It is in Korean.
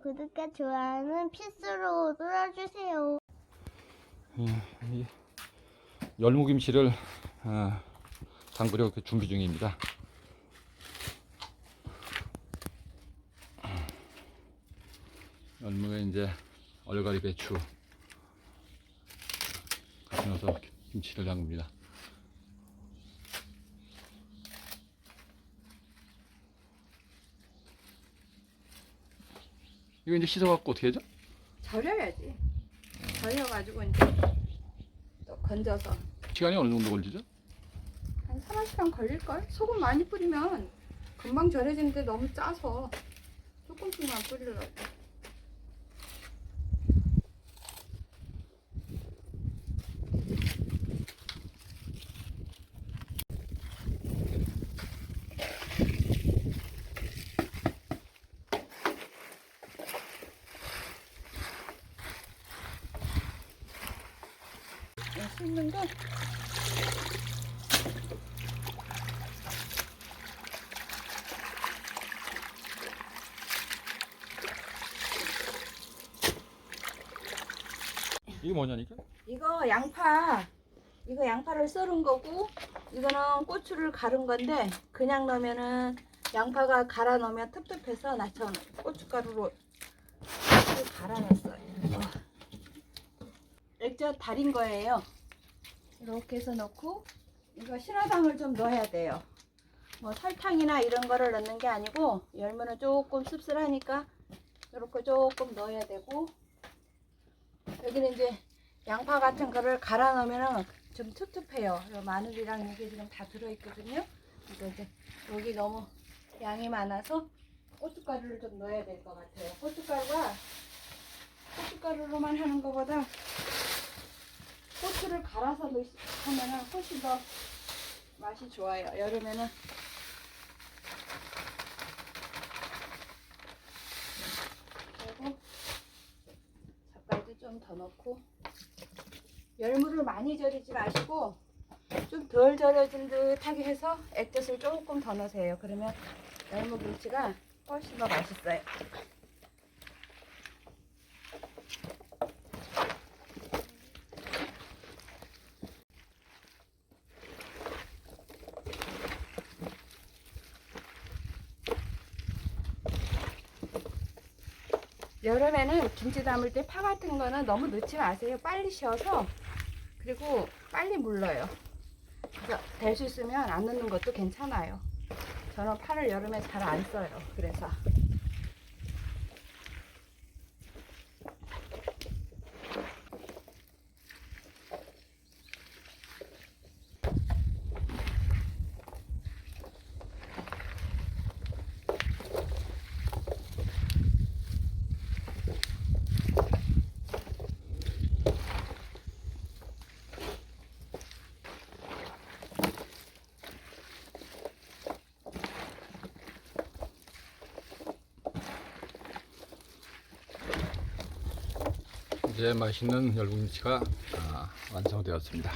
구독과 좋아요는 필수로 눌러주세요. 예, 이 열무김치를 아, 담그려 그 준비 중입니다. 열무에 이제 얼갈이 배추 넣어서 김치를 담깁니다. 이거 이제 씻어갖고 어떻게 하죠? 절여야지. 절여가지고 이제 또 건져서 시간이 어느 정도 걸리죠? 한 3, 4시간 걸릴걸? 소금 많이 뿌리면 금방 절여지는데 너무 짜서 조금씩만 뿌리려고. 거 이게 뭐냐니까? 이거 양파 이거 양파를 썰은 거고 이거는 고추를 갈은 건데 그냥 넣으면은 양파가 갈아 넣으면 텁텁해서 나 저는 고춧가루로 갈아냈어요. 액젓 달인 거예요 이렇게 해서 넣고 이거 신화당을 좀 넣어야 돼요 뭐 설탕이나 이런 거를 넣는 게 아니고 열무는 조금 씁쓸하니까 이렇게 조금 넣어야 되고 여기는 이제 양파 같은 거를 갈아 넣으면 좀 텁텁해요. 요 마늘이랑 이게 지금 다 들어있거든요. 그래서 이제 여기 너무 양이 많아서 고춧가루를 좀 넣어야 될 것 같아요. 고춧가루가 고춧가루로만 하는 것보다 고추를 갈아서 넣- 하면은 훨씬 더 맛이 좋아요. 여름에는 그리고 젓갈도 좀 더 넣고 열무를 많이 절이지 마시고 좀 덜 절여진 듯하게 해서 액젓을 조금 더 넣으세요. 그러면 열무 김치가 훨씬 더 맛있어요. 여름에는 김치 담을 때 파 같은 거는 너무 넣지 마세요. 빨리 쉬어서 그리고 빨리 물러요. 그래서 될 수 있으면 안 넣는 것도 괜찮아요. 저는 파를 여름에 잘 안 써요. 그래서 이제 맛있는 열무김치가 아, 완성되었습니다.